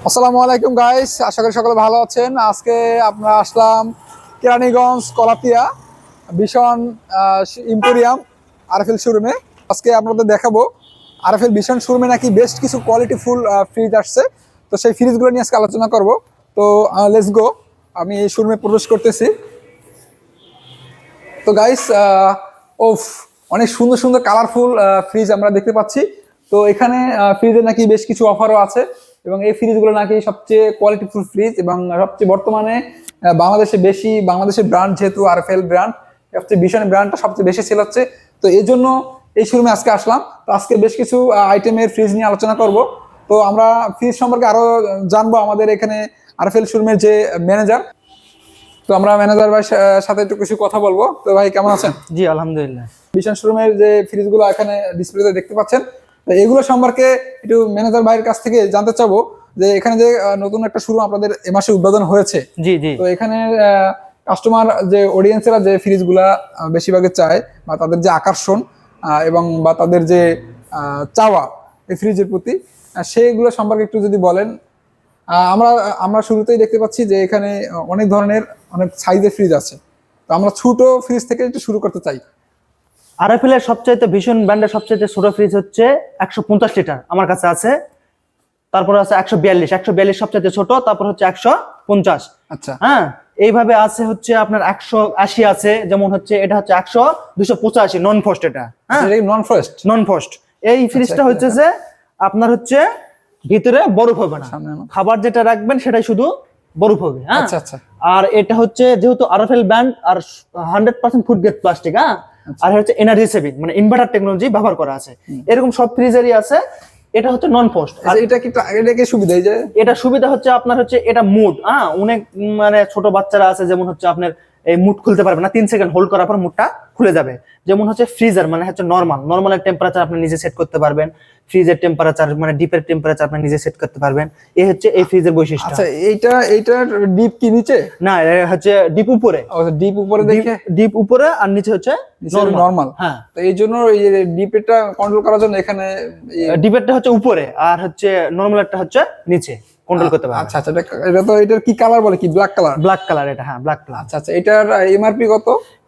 আসসালামু আলাইকুম গাইস আশা করি সকলে ভালো আছেন। আজকে আমরা আসলাম কেরানীগঞ্জ কলাতিয়া ভীষণ ইম্পোরিয়াম আরএফএল শোরুমে। আজকে আপনাদের দেখাবো আরএফএল ভীষণ শোরুমে নাকি বেস্ট কিছু কোয়ালিটি ফুল ফ্রিজ আসছে। তো সেই ফ্রিজগুলো নিয়ে আজকে আলোচনা করব। তো লেটস গো আমি এই শোরুমে প্রবেশ করতেছি। তো গাইস ওফ, অনেক সুন্দর সুন্দর কালারফুল ফ্রিজ আমরা দেখতে পাচ্ছি। তো এখানে ফ্রিজে নাকি বেশ কিছু অফারও আছে। এবং এই ফ্রিজগুলো নাকি সবচেয়ে কোয়ালিটিফুল ফ্রিজ এবং সবচেয়ে বর্তমানে বাংলাদেশে বেশি বাংলাদেশের ব্র্যান্ড যেহেতু আরএফএল ব্র্যান্ড সবচেয়ে ভীষণ ব্র্যান্ডটা সবচেয়ে বেশি সেল হচ্ছে। তো এই জন্য এই শোরুমে আজকে আসলাম। তো আজকে বেশ কিছু আইটেমের ফ্রিজ নিয়ে আলোচনা করব। তো আমরা ফ্রিজ সম্পর্কে আরও জানব আমাদের এখানে আরএফএল শোরুমের যে ম্যানেজার তো আমরা ম্যানেজার ভাই সাথে একটু কিছু কথা বলব। তো ভাই কেমন আছেন? জি আলহামদুলিল্লাহ। বিশান শোরুমের যে ফ্রিজগুলো এখানে ডিসপ্লেতে দেখতে পাচ্ছেন। তো এগুলো সম্পর্কে একটু ম্যানেজার ভাইয়ের কাছ থেকে জানতে চাবো যে এখানে যে নতুন একটা শুরু আপনাদের এ মাসে উদ্বোধন হয়েছে। জি জি। তো এখানে কাস্টমার যে অডিয়েন্সেরা যে ফ্রিজগুলা আহ, বেশিরভাগে চায় বা তাদের যে আকর্ষণ এবং বা তাদের যে চাওয়া এই ফ্রিজের প্রতি সেইগুলো সম্পর্কে একটু যদি বলেন। আহ, আমরা আমরা শুরুতেই দেখতে পাচ্ছি যে এখানে অনেক ধরনের অনেক সাইজের ফ্রিজ আছে। তো আমরা ছোট ফ্রিজ থেকে একটু শুরু করতে চাই। আরএফএল এর সবচাইতে ভীষণ ব্র্যান্ডের সবচাইতে ছোট ফ্রিজ হচ্ছে একশো পঞ্চাশ লিটার আমার কাছে আছে। তারপর আছে একশো বিয়াল্লিশ একশো বিয়াল্লিশ সবচাইতে ছোট তারপর হচ্ছে একশো পঞ্চাশ। আচ্ছা। হ্যাঁ এইভাবে আছে হচ্ছে আপনার একশো আশি আছে যেমন হচ্ছে এটা হচ্ছে একশো দুশো পঁচাশি নন ফোস্ট এটা। হ্যাঁ। নন ফ্রস্ট নন ফোস্ট এই ফ্রিজটা আচ্ছা, হচ্ছে যে আপনার হচ্ছে ভিতরে বরফ হবে না। খাবার যেটা রাখবেন সেটাই শুধু বরফ হবে হ্যাঁ। আচ্ছা আচ্ছা। আর এটা হচ্ছে যেহেতু আরএফএল ব্যান্ড আর hundred percent food grade plastic হ্যাঁ। আর হচ্ছে এনার্জি সেভিং মানে ইনভার্টার টেকনোলজি ব্যবহার করা আছে। এরকম সব ফ্রিজারই আছে এটা হচ্ছে নন পোস্ট আর আচ্ছা, এটা কি এটা কি সুবিধা এই যে? এটা সুবিধা হচ্ছে আপনার হচ্ছে এটা মুড হ্যাঁ অনেক মানে ছোট বাচ্চারা আছে যেমন হচ্ছে আপনার এই মুড খুলতে পারবে না তিন সেকেন্ড হোল্ড করার পর মুডটা খুলে যাবে। যেমন হচ্ছে ফ্রিজার মানে হচ্ছে নর্মাল নর্মালের টেম্পারেচার আপনি নিজে সেট করতে পারবেন। ফ্রিজের টেম্পারেচার মানে ডিপের টেম্পারেচার আপনি নিজে সেট করতে পারবেন। এই হচ্ছে এই ফ্রিজের বৈশিষ্ট্য। আচ্ছা এইটা এইটার ডিপ কি নিচে? না হচ্ছে ডিপ উপরে। ডিপ উপরে দেখে? ডিপ উপরে আর নিচে হচ্ছে। নর্মাল হ্যাঁ। তো এই জন্য এই ডিপটা কন্ট্রোল করার জন্য এখানে ডিপেরটা হচ্ছে উপরে আর হচ্ছে নর্মালটা হচ্ছে নিচে। কন্ট্রোল করতে পারবেন আচ্ছা আচ্ছা এটা তো এটার কি কালার বলে কি? ব্ল্যাক কালার ব্ল্যাক কালার এটা হ্যাঁ ব্ল্যাক কালার আচ্ছা আচ্ছা এটার এমআরপি কত?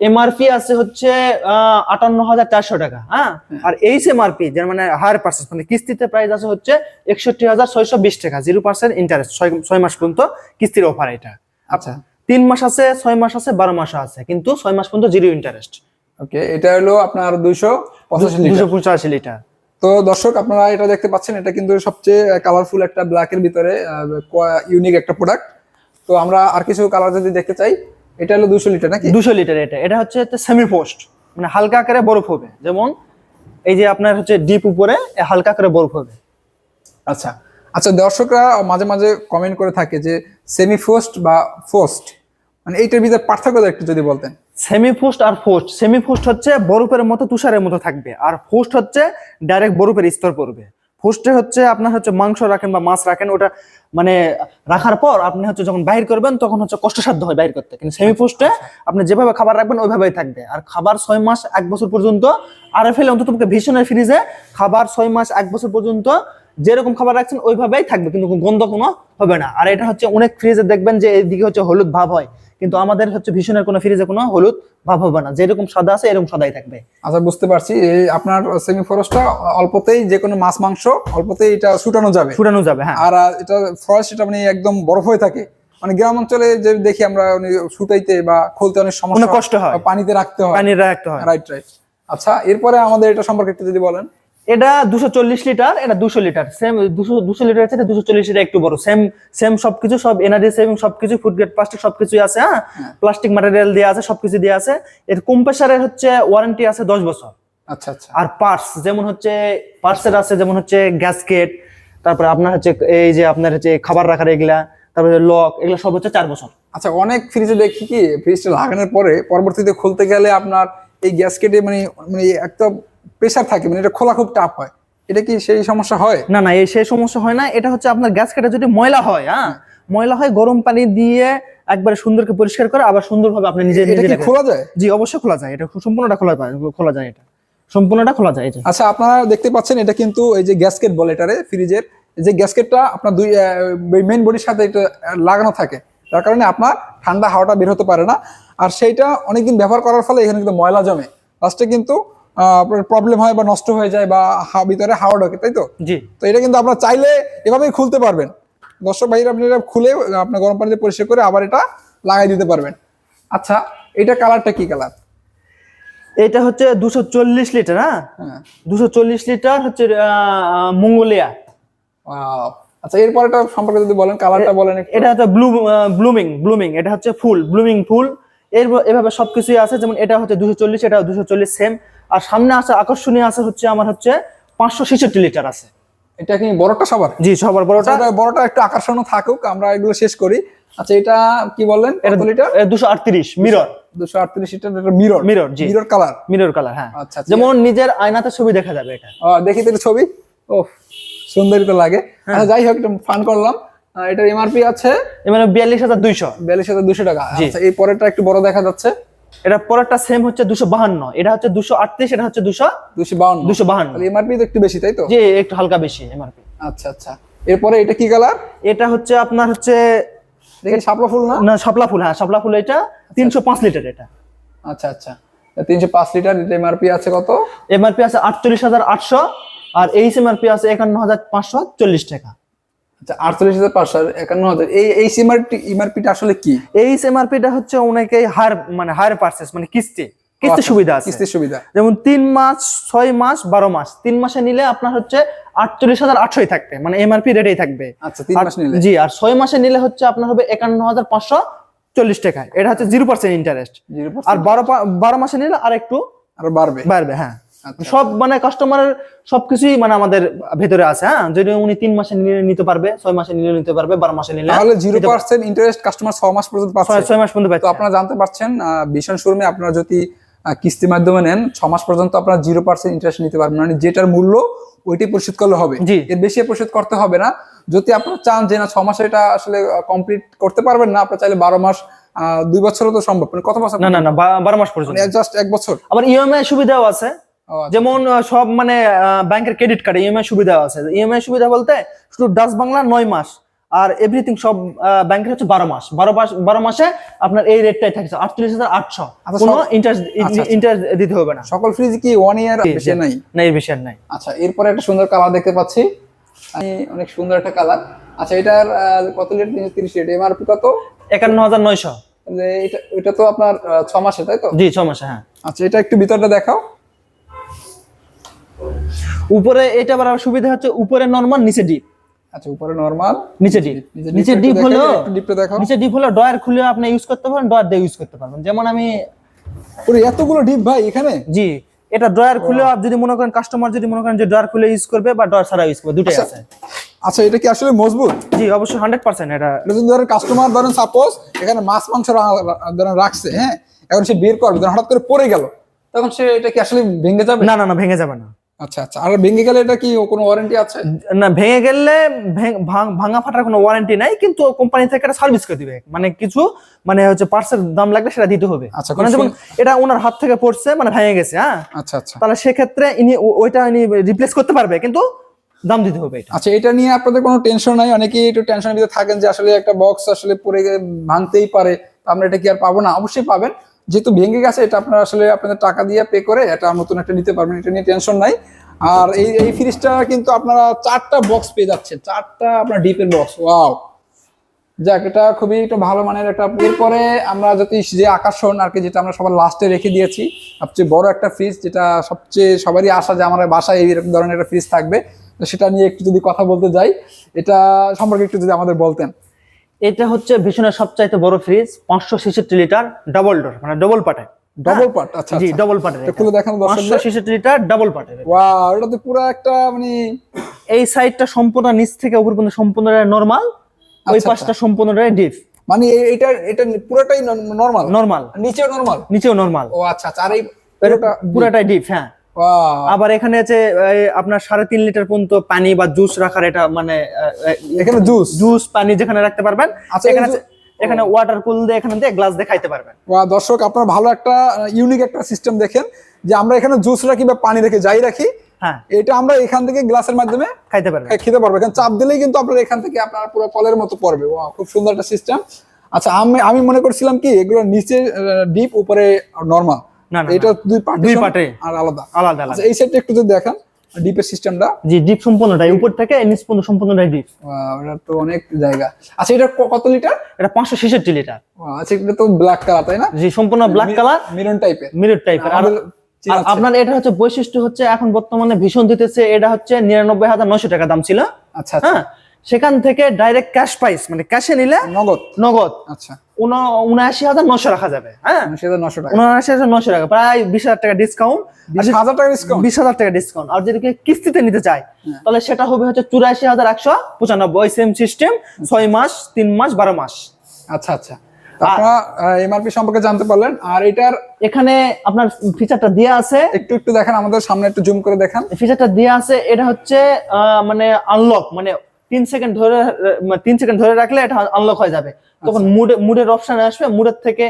এমআরপি আছে হচ্ছে আটান্ন হাজার চারশো টাকা হ্যাঁ? আর এই এমআরপি যার মানে হায়ার পার্সেন্ট মানে কিস্তিতে প্রাইস আছে হচ্ছে একষট্টি হাজার ছয়শো বিশ টাকা জিরো পার্সেন্ট ইন্টারেস্ট ছয় মাস পর্যন্ত কিস্তির অফার এটা। আচ্ছা। তিন মাস আছে ছয় মাস আছে বারো মাস আছে কিন্তু ছয় মাস পর্যন্ত জিরো ইন্টারেস্ট ওকে এটা হলো আপনার দুইশো পঁচাশি দুশো পঁচাশি লিটার। তো দর্শক আপনারা এটা দেখতে পাচ্ছেন এটা কিন্তু সবচেয়ে কালারফুল একটা ব্ল্যাকের ভিতরে ইউনিক একটা প্রোডাক্ট তো আমরা আর কিছু কালার যদি দেখতে চাই এটা হলো দুশো লিটার নাকি? দুশো লিটার এটা। এটা হচ্ছে সেমি পোস্ট মানে হালকা আকারে বরফ হবে। যেমন এই যে আপনার হচ্ছে ডিপ উপরে হালকা করে বরফ হবে। আচ্ছা। আচ্ছা দর্শকরা মাঝে মাঝে কমেন্ট করে থাকে যে সেমি ফোস্ট বা ফোস্ট মানে এইটার ভিতরে পার্থক্য একটু যদি বলতেন। সেমি পোস্ট আর পোস্ট সেমি পোস্ট হচ্ছে বরফের মতো, তুষারের মতো থাকবে। আর পোস্ট হচ্ছে ডাইরেক্ট বরফের স্তর পড়বে। পোস্টে হচ্ছে আপনার হচ্ছে মাংস রাখেন বা মাছ রাখেন, ওটা মানে রাখার পর আপনি হচ্ছে যখন বাইর করবেন, তখন হচ্ছে কষ্টসাধ্য হয় বাইর করতে। কিন্তু সেমি পোস্টে আপনি যেভাবে খাবার রাখবেন, ওইভাবেই থাকবে। আর খাবার ছয় মাস এক বছর পর্যন্ত আর এফ অন্তত ভীষণের ফ্রিজে খাবার ছয় মাস এক বছর পর্যন্ত যেরকম খাবার রাখছেন ওইভাবেই থাকবে কিন্তু গন্ধ কোনো হবে না। আর এটা হচ্ছে অনেক ফ্রিজে দেখবেন যে এইদিকে হচ্ছে হলুদ ভাব হয় কিন্তু আমাদের হচ্ছে ভীষণের কোনো ফ্রিজে কোনো হলুদ ভাব হবে না। যেরকম সাদা আছে এরকম সাদাই থাকবে। আচ্ছা বুঝতে পারছি। এই আপনার সেমি ফরেস্টটা অল্পতেই যে কোনো মাছ মাংস অল্পতেই এটা শুটানো যাবে। ফুটানো যাবে হ্যাঁ। আর এটা ফরেস্ট এটা মানে একদম বরফ হয়ে থাকে। মানে গ্রাম অঞ্চলে যে দেখি আমরা শুটাইতে বা খুলতে অনেক সমস্যা কষ্ট হয়। পানিতে রাখতে হয়। পানি রাখতে হয়। রাইট রাইট আচ্ছা এরপরে আমাদের এটা সম্পর্কে একটু যদি বলেন। এটা দুশো চল্লিশ লিটার এটা দুশো লিটার। সেম দুশো দুশো লিটার আছে দুশো চল্লিশ লিটার একটু বড়। সেম সেম সবকিছু সব এনার্জি সেভিং সবকিছু ফুড গ্রেড প্লাস্টিক সবকিছুই আছে হ্যাঁ? প্লাস্টিক ম্যাটেরিয়াল দিয়ে আছে সবকিছু দিয়ে আছে। এর কম্প্রেসারের হচ্ছে ওয়ারেন্টি আছে দশ বছর। আচ্ছা আচ্ছা। আর পার্টস যেমন হচ্ছে পার্টসের আছে যেমন হচ্ছে গ্যাসকেট তারপরে আপনার হচ্ছে এই যে আপনার হচ্ছে খাবার রাখার এগুলা তারপরে লক এগুলো সব হচ্ছে চার বছর। আচ্ছা অনেক ফ্রিজে দেখি কি ফ্রিজটা লাগানোর পরে পরবর্তীতে খুলতে গেলে আপনার এই গ্যাস কেটে মানে মানে একটা প্রেসার থাকে মানে এটা খোলা খুব টাফ হয়। এটা কি সেই সমস্যা হয়? না না এই সেই সমস্যা হয় না এটা হচ্ছে আপনার গ্যাস কাটা যদি ময়লা হয় হ্যাঁ? ময়লা হয় গরম পানি দিয়ে একবারে সুন্দরকে পরিষ্কার করে আবার সুন্দরভাবে আপনি নিজে এটা নিজে কি খোলা যায়? জি অবশ্যই খোলা যায় এটা সম্পূর্ণটা খোলা যায় খোলা যায় এটা। সম্পূর্ণটা খোলা যায় আচ্ছা আপনারা দেখতে পাচ্ছেন এটা কিন্তু এই যে গ্যাসকেট বলে এটারে ফ্রিজের যে গ্যাসকেটটা আপনার দুই মেইন বডির সাথে এটা লাগানো থাকে তার কারণে আপনার ঠান্ডা হাওয়াটা বের হতে পারে না। আর সেইটা অনেকদিন ব্যবহার করার ফলে এখানে কিন্তু ময়লা জমে। লাস্টে কিন্তু আপনার প্রবলেম হয় বা নষ্ট হয়ে যায় বা ভিতরে হাওয়া ঢোকে তাই তো? জি। তো এটা কিন্তু আপনার চাইলে এভাবেই খুলতে পারবেন। দর্শক ভাইরা আপনি এটা খুলে আপনার গরম পানিতে পরিষ্কার করে আবার এটা লাগাই দিতে পারবেন। আচ্ছা এটা কালারটা কি কালার এটা হচ্ছে দুশো চল্লিশ লিটার হ্যাঁ? হ্যাঁ। দুশো চল্লিশ লিটার হচ্ছে মঙ্গোলিয়া। আচ্ছা এরপর এটা সম্পর্কে যদি বলেন কালারটা বলেন এটা হচ্ছে ব্লু ব্লুমিং ব্লুমিং এটা হচ্ছে ফুল ব্লুমিং ফুল। এর এভাবে সবকিছুই আছে যেমন এটা হচ্ছে দুশো চল্লিশ এটা দুশো চল্লিশ সেম আর সামনে আছে আকর্ষণীয় আছে হচ্ছে আমার হচ্ছে পাঁচশো ছেষট্টি লিটার আছে। এটা কি বড়টা সবার? জি সবার বড়টা। আচ্ছা, বড়টা একটু আকর্ষণ থাকুক আমরা এগুলো শেষ করি। আচ্ছা এটা কি বললেন কত লিটার? দুশো আটত্রিশ মিরর। দুশো আটত্রিশ লিটার এটা মিরর? Mirror, জি। Mirror colour? মিরর কালার হ্যাঁ। আচ্ছা, আচ্ছা। যেমন নিজের আয়নাতে ছবি দেখা যাবে এটা। দেখি তো ছবি। ও সুন্দরই তো লাগে। আচ্ছা যাই হোক একটু ফান করলাম। এটার এমআরপি আছে? মানে বিয়াল্লিশ হাজার দুইশো। বিয়াল্লিশ হাজার দুশো টাকা। আচ্ছা এই পরেরটা একটু বড় দেখা যাচ্ছে। এটা পরেরটা সেম হচ্ছে দুশো বাহান্ন। এটা হচ্ছে দুশো আটত্রিশ এটা হচ্ছে দুশো দুশো বাউন্ন। দুশো বাহান্ন। এমআরপি তো একটু বেশি তাই তো? যে একটু হালকা বেশি এমআরপি আচ্ছা আচ্ছা। এরপরে এটা কি কালার এটা হচ্ছে আপনার হচ্ছে দেখি শাপলা ফুল না? না শাপলা ফুল হ্যাঁ শাপলা ফুল এটা। তিনশো পাঁচ লিটার এটা। আচ্ছা আচ্ছা। তিনশো পাঁচ লিটার এমআরপি আছে কত? এমআরপি আছে আটচল্লিশ হাজার আটশো আর এইচ এমআরপি আছে একান্ন হাজার পাঁচশো চল্লিশ টাকা। আচ্ছা আটচল্লিশ হাজার পাঁচশো একান্ন হাজার এই এই এমআরপি এমআরপিটা আসলে কি? এইচ এমআরপিটা হচ্ছে অনেকেই হার মানে হায়ার পার্সেস মানে কিস্তি কিস্তি আচ্ছা, সুবিধা আছে। কিস্তির সুবিধা। যেমন তিন মাস ছয় মাস বারো মাস। তিন মাসে নিলে আপনার হচ্ছে আটচল্লিশ হাজার আটশোই থাকবে মানে এমআরপি রেটেই থাকবে। আচ্ছা তিন মাস নিলে। জি আর ছয় মাসে নিলে হচ্ছে আপনার হবে একান্ন হাজার পাঁচশো চল্লিশ টাকা এটা হচ্ছে জিরো পার্সেন্ট ইন্টারেস্ট আর বারো বারো মাসে নিলে আর একটু আর বাড়বে। বাড়বে হ্যাঁ। আচ্ছা। সব মানে কাস্টমারের সবকিছুই মানে আমাদের ভেতরে আছে হ্যাঁ? যদি উনি তিন মাসে নিলে নিতে পারবে ছয় মাসে নিলে নিতে পারবে বারো মাসে নিলে তাহলে জিরো পার্সেন্ট ইন্টারেস্ট কাস্টমার ছ মাস পর্যন্ত পাচ্ছে। ছয় ছয় মাস পর্যন্ত তো আপনারা জানতে পারছেন ভীষণ শোরুমে আপনারা যদি আহ, কিস্তির মাধ্যমে নেন ছ মাস পর্যন্ত আপনারা জিরো পার্সেন্ট ইন্টারেস্ট নিতে পারবেন। মানে যেটার মূল্য ওইটাই পরিশোধ করলে হবে। জি। এর বেশি পরিশোধ করতে হবে না। যদি আপনারা চান যে না ছ মাসে এটা আসলে কমপ্লিট করতে পারবেন না আপনারা চাইলে বারো মাস আহ, দুই বছরও তো সম্ভব। মানে কত বছর? না না না বারো মাস পর্যন্ত। জাস্ট এক বছর। আবার ইএমআই সুবিধাও আছে। আচ্ছা। যেমন সব মানে ব্যাংকের ক্রেডিট কার্ডে ইএমআই সুবিধা আছে। ইএমআই সুবিধা বলতে শুধু ডাচ বাংলা নয় মাস আর এভরিথিং সব ব্যাংকের হচ্ছে বারো মাস। বারো মাস বারো মাসে আপনার এই রেটটাই থাকছে আটচল্লিশ হাজার আটশো। আচ্ছা, কোনো ইন্টারেস্ট আচ্ছা, আচ্ছা। ইন্টারেস্ট দিতে হবে না। সকল ফ্রিজ কি ওয়ান ইয়ার বেশি নাই? না এর বেশি নাই। আচ্ছা এরপরে একটা সুন্দর কালার দেখতে পাচ্ছি। আমি অনেক সুন্দর একটা কালার আচ্ছা এটার কত লিটার তিনশো তিরিশ লিটার এমআরপি কত? একান্ন হাজার নয়শো। এটা এটা তো আপনার ছ মাসে তাই তো? জি ছ মাসে হ্যাঁ। আচ্ছা এটা একটু ভিতরটা দেখাও। উপরে এটা আবার সুবিধা হচ্ছে উপরে নরমাল নিচে ডিপ আচ্ছা উপরে নরমাল নিচে ডিপ নিচে ডিপ হলো ডিপটা দেখাও। নিচে ডিপ হলো ডয়ার খুলে আপনি ইউজ করতে পারেন ডয়ার দিয়ে ইউজ করতে পারবেন। যেমন আমি ওরে এতগুলো ডিপ ভাই এখানে? জি এটা ড্রয়ার খুলে আপনি যদি মনে করেন কাস্টমার যদি মনে করেন যে খুলে ইউজ করবে বা ছাড়া ইউজ করবে দুটোই আছে। আচ্ছা এটা কি আসলে মজবুত? জি অবশ্যই হান্ড্রেড পার্সেন্ট এটা। এটা যদি ধরেন কাস্টমার ধরেন সাপোজ এখানে মাছ মাংস ধরেন রাখছে হ্যাঁ? এখন সে বের করবে ধরেন হঠাৎ করে পড়ে গেল। তখন সে এটা কি আসলে ভেঙে যাবে? না না না ভেঙে যাবে না। আচ্ছা আচ্ছা। আর ভেঙে গেলে এটা কি কোনো ওয়ারেন্টি আছে? না ভেঙে গেলে ভেঙ- ফাটার কোনো ওয়ারেন্টি নাই কিন্তু কোম্পানি থেকে এটা সার্ভিস করে দিবে। মানে কিছু মানে হচ্ছে পার্সের দাম লাগলে সেটা দিতে হবে। আচ্ছা, মানে যেমন এটা ওনার হাত থেকে পড়ছে মানে ভেঙে গেছে হ্যাঁ? আচ্ছা আচ্ছা। তাহলে সেক্ষেত্রে ইনি ওইটা ইনি রিপ্লেস করতে পারবে কিন্তু দাম দিতে হবে এটা। আচ্ছা এটা নিয়ে আপনাদের কোনো টেনশন নাই? অনেকেই একটু টেনশনের ভিতরে থাকেন যে আসলে একটা বক্স আসলে পড়ে ভাঙতেই পারে তো আমরা এটা কি আর পাবো না? অবশ্যই পাবেন। যেহেতু ভেঙে গেছে, এটা আপনারা আসলে আপনাদের টাকা দিয়ে পে করে এটা নতুন একটা নিতে পারবেন, এটা নিয়ে টেনশন নাই। আর এই এই ফ্রিজটা কিন্তু আপনারা চারটা বক্স পেয়ে যাচ্ছেন, চারটা আপনার ডিপের বক্স ওয়াও যাক, এটা খুবই একটা ভালো মানের একটা, এরপরে আমরা যদি যে আকর্ষণ আর কি যেটা আমরা সবার লাস্টে রেখে দিয়েছি, সবচেয়ে বড় একটা ফ্রিজ যেটা সবচেয়ে সবারই আশা যে আমার বাসায় এইরকম ধরনের একটা ফ্রিজ থাকবে, সেটা নিয়ে একটু যদি কথা বলতে যাই, এটা সম্পর্কে একটু যদি আমাদের বলতেন। এটা হচ্ছে ভীষণের সবচাইতে বড় ফ্রিজ পাঁচশো ছেষট্টি লিটার ডবল ডোর মানে ডবল পাটে ডবল পার্ট আচ্ছা জি আচ্ছা। ডবল পাটের এটা খুলে দেখানো দর্শকদের। ছেষট্টি লিটার ডাবল পাটের ওয়াও এটা। তো পুরো একটা মানে এই সাইডটা সম্পূর্ণ নিচ থেকে উপর পর্যন্ত সম্পূর্ণ নর্মাল ওই আচ্ছা, পাশটা সম্পূর্ণ ডিপ মানে এটা এটা পুরোটাই নর্মাল নর্মাল নিচেও নর্মাল নিচেও নর্মাল ও আচ্ছা আচ্ছা আর এই পুরোটা পুরাটাই ডিপ হ্যাঁ। আবার এখানে আছে আপনার সাড়ে তিন লিটার পর্যন্ত পানি বা জুস রাখার এটা মানে এখানে জুস জুস পানি যেখানে রাখতে পারবেন। আচ্ছা, এখানে এখানে ওয়াটার কুল দিয়ে এখানে দিয়ে গ্লাস দিয়ে খাইতে পারবেন। ওয়া দর্শক আপনার ভালো একটা ইউনিক একটা সিস্টেম দেখেন যে আমরা এখানে জুস রাখি বা পানি রেখে যাই রাখি হ্যাঁ। এটা আমরা এখান থেকে গ্লাসের মাধ্যমে খাইতে পারবেন। খেতে পারব। এখানে চাপ দিলেই কিন্তু আপনার এখান থেকে আপনার পুরো কলের মতো পড়বে। ওয়াও খুব সুন্দর একটা সিস্টেম আচ্ছা আমি আমি মনে করছিলাম কি এগুলো নিচে ডিপ উপরে নরমাল না, এটা দুই পার্ট দুই পার্টে। আর আলাদা। আলাদা আলাদা। আচ্ছা এই সেটটা একটু যদি দেখান ডিপের সিস্টেমটা জি ডিপ সম্পূর্ণটাই উপর থেকে নিচ পর্যন্ত সম্পূর্ণটাই ডিপ এটা তো অনেক জায়গা। আচ্ছা এটা কত লিটার এটা পাঁচশো ছেষট্টি লিটার আচ্ছা এটা তো ব্ল্যাক কালার তাই না? জি সম্পূর্ণ ব্ল্যাক কালার মিরন টাইপের মিরর টাইপের আর। আপনার এটা হচ্ছে বৈশিষ্ট্য হচ্ছে এখন বর্তমানে ভীষণ দিতেছে এটা হচ্ছে নিরানব্বই হাজার নয়শো টাকা দাম ছিল। আচ্ছা আচ্ছা। হ্যাঁ সেখান থেকে ডাইরেক্ট ক্যাশ প্রাইস মানে ক্যাশে নিলে নগদ। নগদ। আচ্ছা। উন- উনআশি হাজার নশো রাখা যাবে হ্যাঁ? নশো টাকা। উনআশি হাজার নশো টাকা প্রায় বিশ হাজার টাকা ডিসকাউন্ট হাজার টাকা ডিসকাউন্ট বিশ হাজার টাকা ডিসকাউন্ট আর যদি কিস্তিতে নিতে চায় তাহলে সেটা হবে হচ্ছে চুরাশি হাজার একশো পঁচানব্বই সেম সিস্টেম ছয় মাস তিন মাস বারো মাস। আচ্ছা আচ্ছা। আপনারা এমআরপি সম্পর্কে জানতে পারলেন। আর এটার এখানে আপনার ফিচারটা দেওয়া আছে। একটু একটু দেখেন আমাদের সামনে একটু জুম করে দেখান। ফিচারটা দেওয়া আছে এটা হচ্ছে মানে আনলক মানে তিন সেকেন্ড ধরে তিন সেকেন্ড ধরে রাখলে এটা আনলক হয়ে যাবে। তখন মুড মুডের অপশন আসবে মুডের থেকে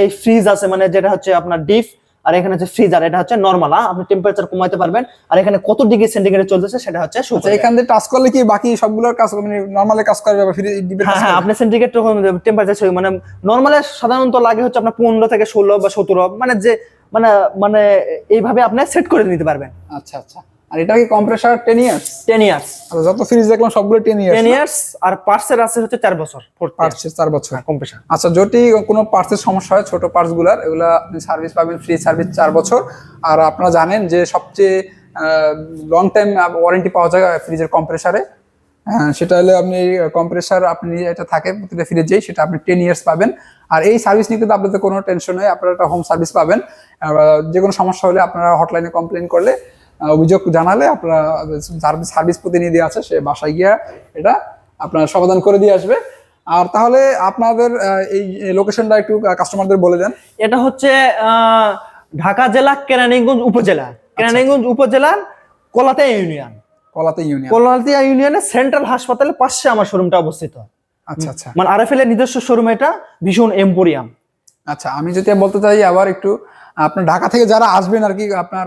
এই ফ্রিজ আছে মানে যেটা হচ্ছে আপনার ডিপ আর এখানে হচ্ছে ফ্রিজার এটা হচ্ছে নর্মাল আপনি টেম্পারেচার কমাইতে পারবেন। আর এখানে কত ডিগ্রি সেন্টিগ্রেড চলতেছে সেটা হচ্ছে আচ্ছা এখান থেকে টাচ করলে কি বাকি সবগুলোর কাজ মানে নর্মালি কাজ করবে বা ফ্রি ডিপের হ্যাঁ হ্যাঁ আপনি সেন্টিগ্রেড টেম্পারেচার মানে নর্মালে সাধারণত লাগে হচ্ছে আপনার পনেরো থেকে ষোলো বা সতেরো মানে যে মানে মানে এইভাবে আপনি সেট করে নিতে পারবেন। আচ্ছা আচ্ছা। আর এটা কি compressor ten years ten years আচ্ছা যত ফ্রিজ দেখলাম সবগুলো টেন ইয়ার্স টেন ইয়ার্স আর পার্সের আছে হচ্ছে চার বছর পার্টস চার বছর। কম্প্রেসার আচ্ছা যদি কোনো পার্টসের সমস্যা হয় ছোট পার্টসগুলার এগুলা আপনি সার্ভিস পাবেন ফ্রি সার্ভিস চার বছর। আর আপনারা জানেন যে সবচেয়ে লং টাইম ওয়ারেন্টি পাওয়া যায় ফ্রিজের কম্প্রেসারে সেটা হলে আপনি কম্প্রেসার আপনি এটা থাকে প্রতিটা ফ্রিজেই সেটা আপনি টেন ইয়ার্স পাবেন। আর এই সার্ভিস নিয়ে কিন্তু আপনাদের কোনো টেনশন নেই আপনারা একটা হোম সার্ভিস পাবেন। যে কোনো সমস্যা হলে আপনারা হটলাইনে কমপ্লেন করলে অভিযোগ জানালে আপনারা সার্ভিস সার্ভিস প্রতিনিধি আছে সে বাসায় গিয়া এটা আপনার সমাধান করে দিয়ে আসবে। আর তাহলে আপনাদের এই লোকেশনটা একটু কাস্টমারদের বলে দেন। এটা হচ্ছে ঢাকা জেলা কেরানীগঞ্জ উপজেলা। কেরানীগঞ্জ উপজেলার কলাতে ইউনিয়ন। কলাতে ইউনিয়ন। কলাতে ইউনিয়নের সেন্ট্রাল হাসপাতালের পাশে আমার শোরুমটা অবস্থিত। আচ্ছা আচ্ছা। মানে আরএফএল এর নিজস্ব শোরুম এটা ভীষণ এম্পোরিয়াম আচ্ছা আমি যদি বলতে চাই আবার একটু আপনার ঢাকা থেকে যারা আসবেন আর কি আপনার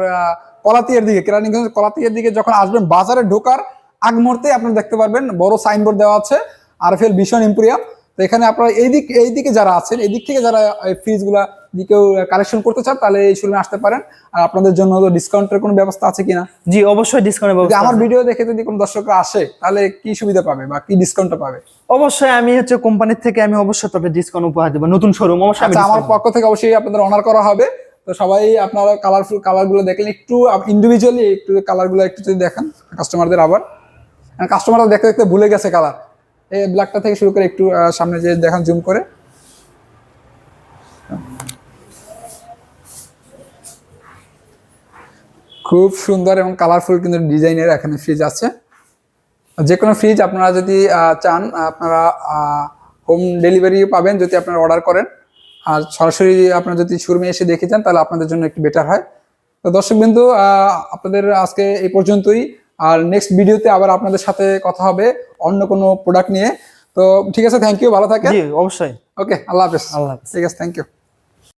কলাতিয়ার দিকে কেরানীগঞ্জ কলাতিয়ার দিকে যখন আসবেন বাজারে ঢোকার আগ মুহূর্তে আপনারা দেখতে পারবেন বড় সাইনবোর্ড দেওয়া আছে আরএফএল ভীষণ ইম্পোরিয়াম তো এখানে আপনারা এই দিক এই দিকে যারা আছেন এই দিক থেকে যারা ফ্রিজগুলা দিকেও কালেকশন করতে চান তাহলে এই শোরুমে আসতে পারেন। আর আপনাদের জন্য ডিসকাউন্টের কোনো ব্যবস্থা আছে কিনা? জি অবশ্যই ডিসকাউন্ট যদি আমার ভিডিও দেখে যদি কোনো দর্শকরা আসে তাহলে কি সুবিধা পাবে বা কি ডিসকাউন্টটা পাবে? অবশ্যই আমি হচ্ছে কোম্পানির থেকে আমি অবশ্যই তাদের ডিসকাউন্ট উপহার দেবো নতুন শোরুম অবশ্যই আচ্ছা আমার পক্ষ থেকে অবশ্যই আপনাদের অনার করা হবে। তো সবাই আপনারা কালারফুল কালারগুলো দেখলেন, একটু ইন্ডিভিজুয়ালি একটু কালারগুলো একটু যদি দেখান কাস্টমারদের আবার। কাস্টমাররা দেখতে দেখতে ভুলে গেছে কালার এই ব্ল্যাকটা থেকে শুরু করে একটু সামনে যে দেখান জুম করে। খুব সুন্দর এবং কালারফুল কিন্তু ডিজাইনের এখানে ফ্রিজ আছে। যে কোনো ফ্রিজ আপনারা যদি চান, আপনারা হোম ডেলিভারিও পাবেন যদি আপনারা অর্ডার করেন। আর সরাসরি আপনারা যদি শোরুমে এসে দেখে যান তাহলে আপনাদের জন্য একটু বেটার হয়। তো দর্শক বিন্দু আপনাদের আজকে এই পর্যন্তই। আর নেক্সট ভিডিওতে আবার আপনাদের সাথে কথা হবে অন্য কোনো প্রোডাক্ট নিয়ে। তো ঠিক আছে থ্যাংক ইউ ভালো থাকেন। অবশ্যই। ওকে আল্লাহ হাফেজ। আল্লাহ হাফেজ। ঠিক আছে থ্যাংক ইউ